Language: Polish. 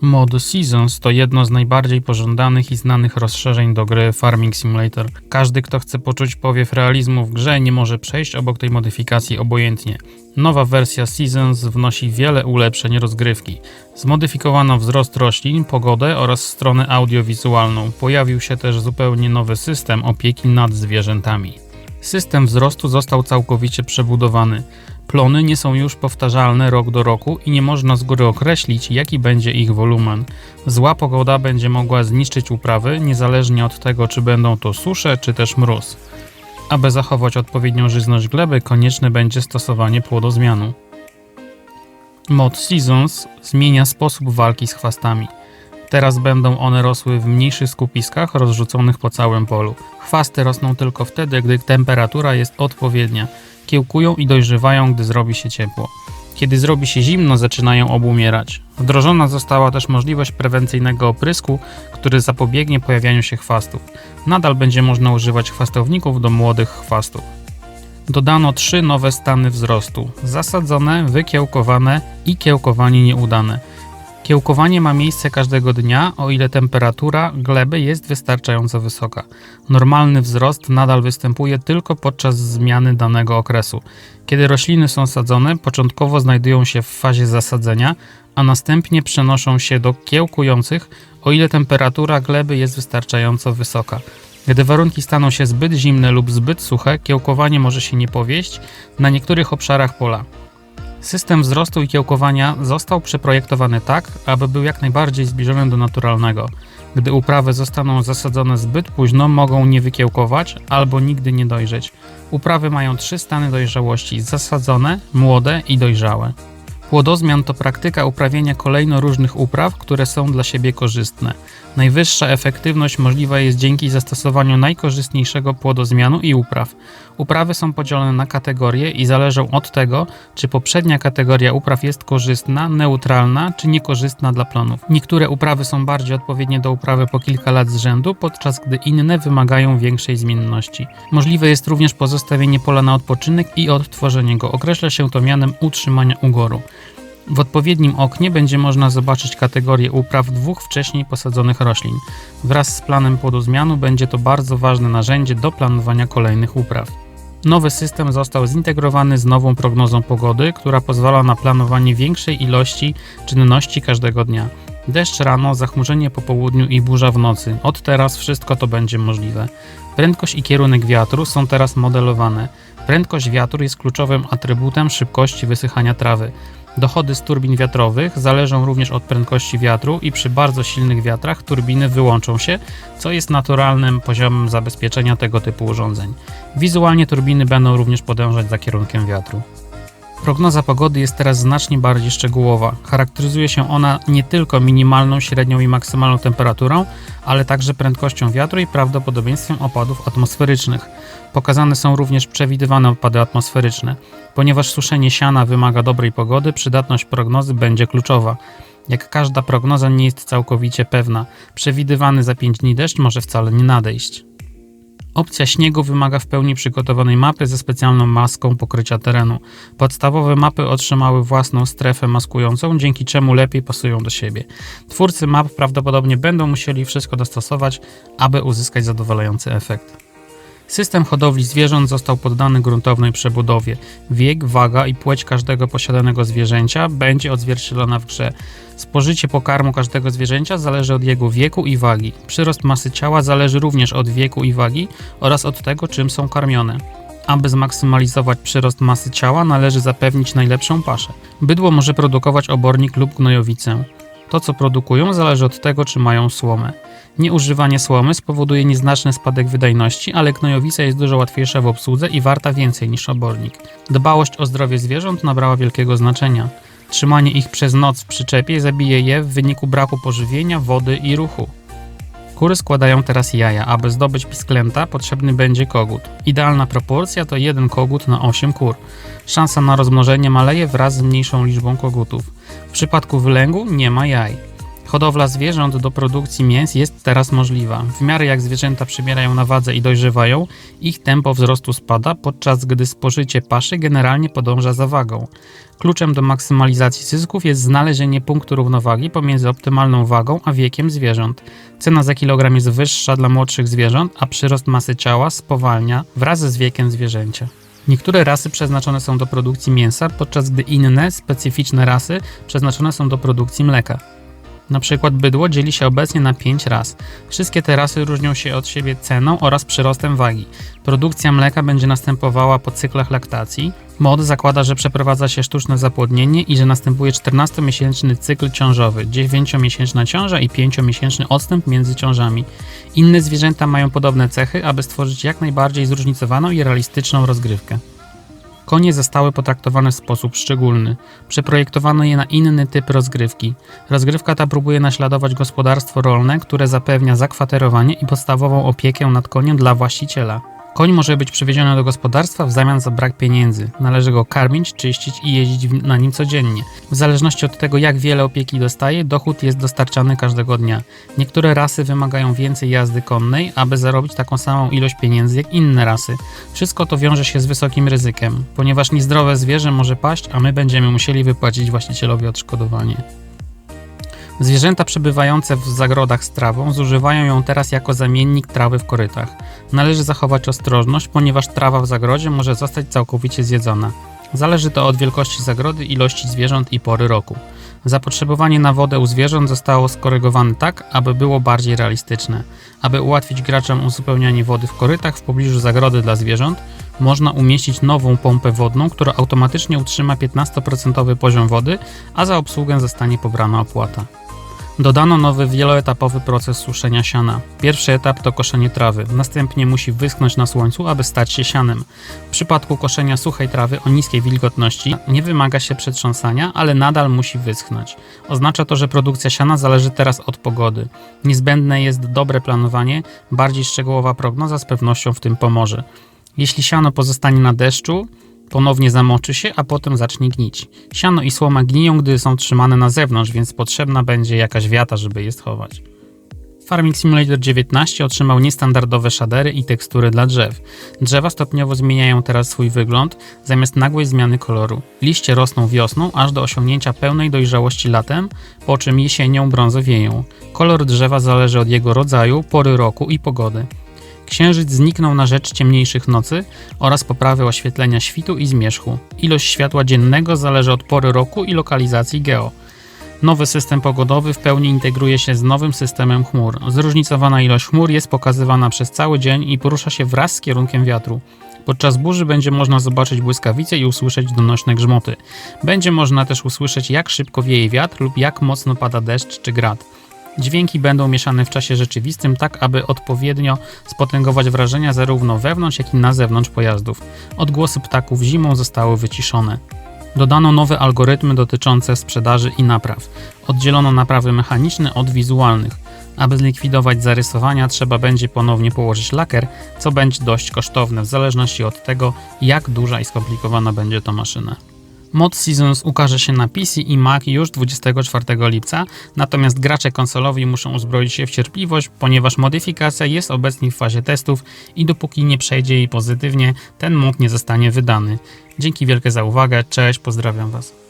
Mod Seasons to jedno z najbardziej pożądanych i znanych rozszerzeń do gry Farming Simulator. Każdy, kto chce poczuć powiew realizmu w grze, nie może przejść obok tej modyfikacji obojętnie. Nowa wersja Seasons wnosi wiele ulepszeń rozgrywki. Zmodyfikowano wzrost roślin, pogodę oraz stronę audiowizualną. Pojawił się też zupełnie nowy system opieki nad zwierzętami. System wzrostu został całkowicie przebudowany. Plony nie są już powtarzalne rok do roku i nie można z góry określić, jaki będzie ich wolumen. Zła pogoda będzie mogła zniszczyć uprawy, niezależnie od tego, czy będą to susze, czy też mróz. Aby zachować odpowiednią żyzność gleby, konieczne będzie stosowanie płodozmianu. Mod Seasons zmienia sposób walki z chwastami. Teraz będą one rosły w mniejszych skupiskach rozrzuconych po całym polu. Chwasty rosną tylko wtedy, gdy temperatura jest odpowiednia. Kiełkują i dojrzewają, gdy zrobi się ciepło. Kiedy zrobi się zimno, zaczynają obumierać. Wdrożona została też możliwość prewencyjnego oprysku, który zapobiegnie pojawianiu się chwastów. Nadal będzie można używać chwastowników do młodych chwastów. Dodano trzy nowe stany wzrostu: zasadzone, wykiełkowane i kiełkowanie nieudane. Kiełkowanie ma miejsce każdego dnia, o ile temperatura gleby jest wystarczająco wysoka. Normalny wzrost nadal występuje tylko podczas zmiany danego okresu. Kiedy rośliny są sadzone, początkowo znajdują się w fazie zasadzenia, a następnie przenoszą się do kiełkujących, o ile temperatura gleby jest wystarczająco wysoka. Gdy warunki staną się zbyt zimne lub zbyt suche, kiełkowanie może się nie powieść na niektórych obszarach pola. System wzrostu i kiełkowania został przeprojektowany tak, aby był jak najbardziej zbliżony do naturalnego. Gdy uprawy zostaną zasadzone zbyt późno, mogą nie wykiełkować albo nigdy nie dojrzeć. Uprawy mają trzy stany dojrzałości: zasadzone, młode i dojrzałe. Płodozmian to praktyka uprawiania kolejno różnych upraw, które są dla siebie korzystne. Najwyższa efektywność możliwa jest dzięki zastosowaniu najkorzystniejszego płodozmianu i upraw. Uprawy są podzielone na kategorie i zależą od tego, czy poprzednia kategoria upraw jest korzystna, neutralna czy niekorzystna dla plonów. Niektóre uprawy są bardziej odpowiednie do uprawy po kilka lat z rzędu, podczas gdy inne wymagają większej zmienności. Możliwe jest również pozostawienie pola na odpoczynek i odtworzenie go. Określa się to mianem utrzymania ugoru. W odpowiednim oknie będzie można zobaczyć kategorię upraw dwóch wcześniej posadzonych roślin. Wraz z planem płodozmianu będzie to bardzo ważne narzędzie do planowania kolejnych upraw. Nowy system został zintegrowany z nową prognozą pogody, która pozwala na planowanie większej ilości czynności każdego dnia. Deszcz rano, zachmurzenie po południu i burza w nocy. Od teraz wszystko to będzie możliwe. Prędkość i kierunek wiatru są teraz modelowane. Prędkość wiatru jest kluczowym atrybutem szybkości wysychania trawy. Dochody z turbin wiatrowych zależą również od prędkości wiatru i przy bardzo silnych wiatrach turbiny wyłączą się, co jest naturalnym poziomem zabezpieczenia tego typu urządzeń. Wizualnie turbiny będą również podążać za kierunkiem wiatru. Prognoza pogody jest teraz znacznie bardziej szczegółowa. Charakteryzuje się ona nie tylko minimalną, średnią i maksymalną temperaturą, ale także prędkością wiatru i prawdopodobieństwem opadów atmosferycznych. Pokazane są również przewidywane opady atmosferyczne. Ponieważ suszenie siana wymaga dobrej pogody, przydatność prognozy będzie kluczowa. Jak każda prognoza nie jest całkowicie pewna, przewidywany za 5 dni deszcz może wcale nie nadejść. Opcja śniegu wymaga w pełni przygotowanej mapy ze specjalną maską pokrycia terenu. Podstawowe mapy otrzymały własną strefę maskującą, dzięki czemu lepiej pasują do siebie. Twórcy map prawdopodobnie będą musieli wszystko dostosować, aby uzyskać zadowalający efekt. System hodowli zwierząt został poddany gruntownej przebudowie. Wiek, waga i płeć każdego posiadanego zwierzęcia będzie odzwierciedlona w grze. Spożycie pokarmu każdego zwierzęcia zależy od jego wieku i wagi. Przyrost masy ciała zależy również od wieku i wagi oraz od tego, czym są karmione. Aby zmaksymalizować przyrost masy ciała, należy zapewnić najlepszą paszę. Bydło może produkować obornik lub gnojowicę. To, co produkują, zależy od tego, czy mają słomę. Nieużywanie słomy spowoduje nieznaczny spadek wydajności, ale gnojowica jest dużo łatwiejsza w obsłudze i warta więcej niż obornik. Dbałość o zdrowie zwierząt nabrała wielkiego znaczenia. Trzymanie ich przez noc w przyczepie zabije je w wyniku braku pożywienia, wody i ruchu. Kury składają teraz jaja. Aby zdobyć pisklęta, potrzebny będzie kogut. Idealna proporcja to jeden kogut na 8 kur. Szansa na rozmnożenie maleje wraz z mniejszą liczbą kogutów. W przypadku wylęgu nie ma jaj. Hodowla zwierząt do produkcji mięs jest teraz możliwa. W miarę jak zwierzęta przybierają na wadze i dojrzewają, ich tempo wzrostu spada, podczas gdy spożycie paszy generalnie podąża za wagą. Kluczem do maksymalizacji zysków jest znalezienie punktu równowagi pomiędzy optymalną wagą a wiekiem zwierząt. Cena za kilogram jest wyższa dla młodszych zwierząt, a przyrost masy ciała spowalnia wraz z wiekiem zwierzęcia. Niektóre rasy przeznaczone są do produkcji mięsa, podczas gdy inne, specyficzne rasy przeznaczone są do produkcji mleka. Na przykład bydło dzieli się obecnie na 5 ras. Wszystkie te rasy różnią się od siebie ceną oraz przyrostem wagi. Produkcja mleka będzie następowała po cyklach laktacji. MOD zakłada, że przeprowadza się sztuczne zapłodnienie i że następuje 14-miesięczny cykl ciążowy, 9-miesięczna ciąża i 5-miesięczny odstęp między ciążami. Inne zwierzęta mają podobne cechy, aby stworzyć jak najbardziej zróżnicowaną i realistyczną rozgrywkę. Konie zostały potraktowane w sposób szczególny. Przeprojektowano je na inny typ rozgrywki. Rozgrywka ta próbuje naśladować gospodarstwo rolne, które zapewnia zakwaterowanie i podstawową opiekę nad koniem dla właściciela. Koń może być przywieziony do gospodarstwa w zamian za brak pieniędzy. Należy go karmić, czyścić i jeździć na nim codziennie. W zależności od tego, jak wiele opieki dostaje, dochód jest dostarczany każdego dnia. Niektóre rasy wymagają więcej jazdy konnej, aby zarobić taką samą ilość pieniędzy jak inne rasy. Wszystko to wiąże się z wysokim ryzykiem, ponieważ niezdrowe zwierzę może paść, a my będziemy musieli wypłacić właścicielowi odszkodowanie. Zwierzęta przebywające w zagrodach z trawą zużywają ją teraz jako zamiennik trawy w korytach. Należy zachować ostrożność, ponieważ trawa w zagrodzie może zostać całkowicie zjedzona. Zależy to od wielkości zagrody, ilości zwierząt i pory roku. Zapotrzebowanie na wodę u zwierząt zostało skorygowane tak, aby było bardziej realistyczne. Aby ułatwić graczom uzupełnianie wody w korytach w pobliżu zagrody dla zwierząt, można umieścić nową pompę wodną, która automatycznie utrzyma 15% poziom wody, a za obsługę zostanie pobrana opłata. Dodano nowy wieloetapowy proces suszenia siana. Pierwszy etap to koszenie trawy, następnie musi wyschnąć na słońcu, aby stać się sianem. W przypadku koszenia suchej trawy o niskiej wilgotności nie wymaga się przetrząsania, ale nadal musi wyschnąć. Oznacza to, że produkcja siana zależy teraz od pogody. Niezbędne jest dobre planowanie, bardziej szczegółowa prognoza z pewnością w tym pomoże. Jeśli siano pozostanie na deszczu, ponownie zamoczy się, a potem zacznie gnić. Siano i słoma gniją, gdy są trzymane na zewnątrz, więc potrzebna będzie jakaś wiata, żeby je schować. Farming Simulator 19 otrzymał niestandardowe shadery i tekstury dla drzew. Drzewa stopniowo zmieniają teraz swój wygląd, zamiast nagłej zmiany koloru. Liście rosną wiosną, aż do osiągnięcia pełnej dojrzałości latem, po czym jesienią brązowieją. Kolor drzewa zależy od jego rodzaju, pory roku i pogody. Księżyc zniknął na rzecz ciemniejszych nocy oraz poprawy oświetlenia świtu i zmierzchu. Ilość światła dziennego zależy od pory roku i lokalizacji geo. Nowy system pogodowy w pełni integruje się z nowym systemem chmur. Zróżnicowana ilość chmur jest pokazywana przez cały dzień i porusza się wraz z kierunkiem wiatru. Podczas burzy będzie można zobaczyć błyskawice i usłyszeć donośne grzmoty. Będzie można też usłyszeć, jak szybko wieje wiatr lub jak mocno pada deszcz czy grad. Dźwięki będą mieszane w czasie rzeczywistym, tak aby odpowiednio spotęgować wrażenia zarówno wewnątrz, jak i na zewnątrz pojazdów. Odgłosy ptaków zimą zostały wyciszone. Dodano nowe algorytmy dotyczące sprzedaży i napraw. Oddzielono naprawy mechaniczne od wizualnych. Aby zlikwidować zarysowania, trzeba będzie ponownie położyć lakier, co będzie dość kosztowne w zależności od tego, jak duża i skomplikowana będzie to maszyna. Mod Seasons ukaże się na PC i Mac już 24 lipca, natomiast gracze konsolowi muszą uzbroić się w cierpliwość, ponieważ modyfikacja jest obecnie w fazie testów i dopóki nie przejdzie jej pozytywnie, ten mod nie zostanie wydany. Dzięki wielkie za uwagę, cześć, pozdrawiam Was.